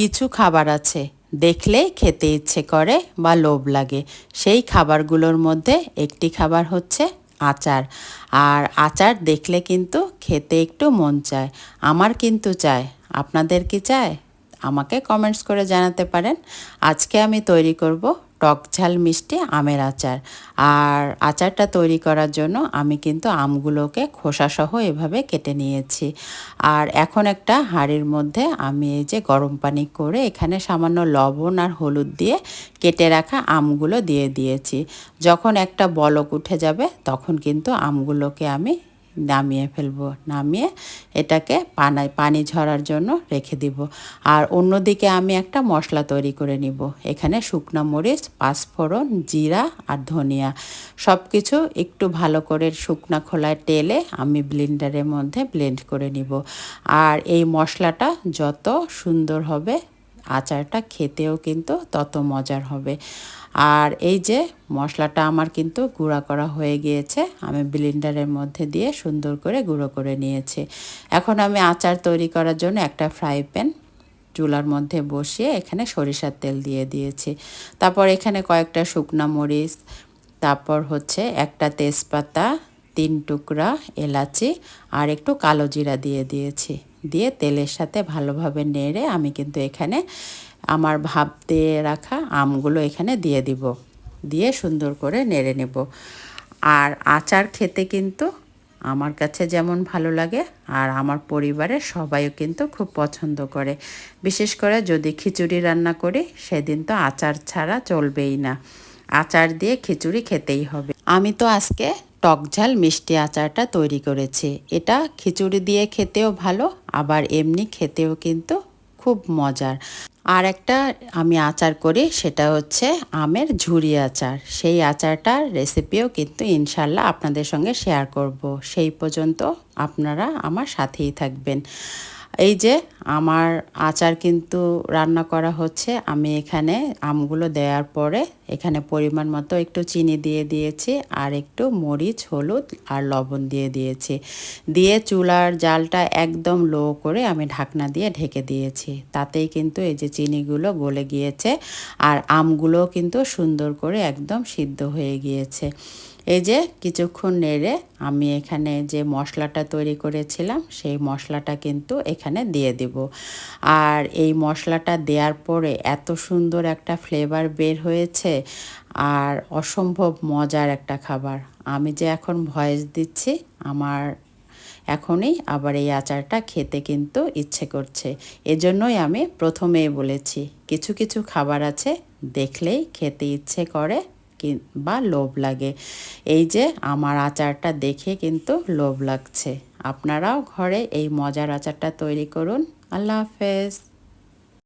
কিছু খাবার আছে। দেখলে খেতে ইচ্ছে করে বা লোভ লাগে। সেই খাবারগুলোর মধ্যে একটি খাবার হচ্ছে আচার। আর আচার দেখলে কিন্তু খেতে একটু মন চায়। আমার কিন্তু চায়। আপনাদের কি চায়? আমাকে কমেন্টস করে জানাতে পারেন। আজকে আমি তৈরি করব টক ঝাল মিষ্টি আমের আচার। আর আচারটা তৈরি করার জন্য আমি কিন্তু আমগুলোকে খোসাসহ এভাবে কেটে নিয়েছি। আর এখন একটা হাঁড়ির মধ্যে আমি এই যে গরম পানি করে এখানে সামান্য লবণ আর হলুদ দিয়ে কেটে রাখা আমগুলো দিয়ে দিয়েছি। যখন একটা বলক উঠে যাবে, তখন কিন্তু আমগুলোকে আমি নামিয়ে ফেলব, নামিয়ে এটাকে পানা পানি ঝরার জন্য রেখে দিব। আর অন্যদিকে আমি একটা মশলা তৈরি করে নিব। এখানে শুকনো মরিচ, পাঁচফোড়ন, জিরা আর ধনিয়া সব কিছু একটু ভালো করে শুকনা খোলায় টেলে আমি ব্লেন্ডারের মধ্যে ব্লেন্ড করে নিব। আর এই মশলাটা যত সুন্দর হবে আচারটা খেতেও কিন্তু তত মজার হবে। আর এই যে মশলাটা আমার কিন্তু গুঁড়া করা হয়ে গিয়েছে, আমি ব্লেন্ডারের মধ্যে দিয়ে সুন্দর করে গুঁড়ো করে নিয়েছি। এখন আমি আচার তৈরি করার জন্য একটা ফ্রাই প্যান চুলার মধ্যে বসিয়ে এখানে সরিষার তেল দিয়ে দিয়েছি। তারপর এখানে কয়েকটা শুকনা মরিচ, তারপর হচ্ছে একটা তেজপাতা, তিন টুকরা এলাচি আর একটু কালো জিরা দিয়ে দিয়েছি। দিয়ে তেলের সাথে ভালোভাবে নেড়ে আমি কিন্তু এখানে আমার ভাব দিয়ে রাখা আমগুলো এখানে দিয়ে দিব। দিয়ে সুন্দর করে নেড়ে নেব। আর আচার খেতে কিন্তু আমার কাছে যেমন ভালো লাগে আর আমার পরিবারের সবাইও কিন্তু খুব পছন্দ করে। বিশেষ করে যদি খিচুড়ি রান্না করি, সেদিন তো আচার ছাড়া চলবেই না। আচার দিয়ে খিচুড়ি খেতেই হবে। আমি তো আজকে টক ঝাল মিষ্টি আচারটা তৈরি করেছি। এটা খিচুড়ি দিয়ে খেতেও ভালো, আবার এমনি খেতেও কিন্তু খুব মজার। আর একটা আমি আচার করি, সেটা হচ্ছে আমের ঝুরি আচার। সেই আচারটার রেসিপিও কিন্তু ইনশাল্লাহ আপনাদের সঙ্গে শেয়ার করব। সেই পর্যন্ত আপনারা আমার সাথেই থাকবেন। এই যে আমার আচার কিন্তু রান্না করা হচ্ছে। আমি এখানে আমগুলো দেওয়ার পরে এখানে পরিমাণ মতো একটু চিনি দিয়ে দিয়েছি আর একটু মরিচ, হলুদ আর লবণ দিয়ে দিয়েছি। দিয়ে চুলার জালটা একদম লো করে আমি ঢাকনা দিয়ে ঢেকে দিয়েছি। তাতেই কিন্তু এই যে চিনিগুলো গলে গিয়েছে আর আমগুলো কিন্তু সুন্দর করে একদম সিদ্ধ হয়ে গিয়েছে। এই যে কিছুক্ষণ নেড়ে আমি এখানে যে মশলাটা তৈরি করেছিলাম, সেই মশলাটা কিন্তু এখানে দিয়ে দেব। আর এই মশলাটা দেওয়ার পরে এত সুন্দর একটা ফ্লেভার বের হয়েছে আর অসম্ভব মজার একটা খাবার। আমি যে এখন ভয়েস দিচ্ছি, আমার এখনই আবার এই আচারটা খেতে কিন্তু ইচ্ছে করছে। এজন্যই আমি প্রথমেই বলেছি, কিছু কিছু খাবার আছে দেখলেই খেতে ইচ্ছে করে বা লোভ লাগে। এই যে আমার আচারটা দেখে কিন্তু লোভ লাগছে। আপনারাও ঘরে এই মজার আচারটা তৈরি করুন। আল্লাহ হাফেজ।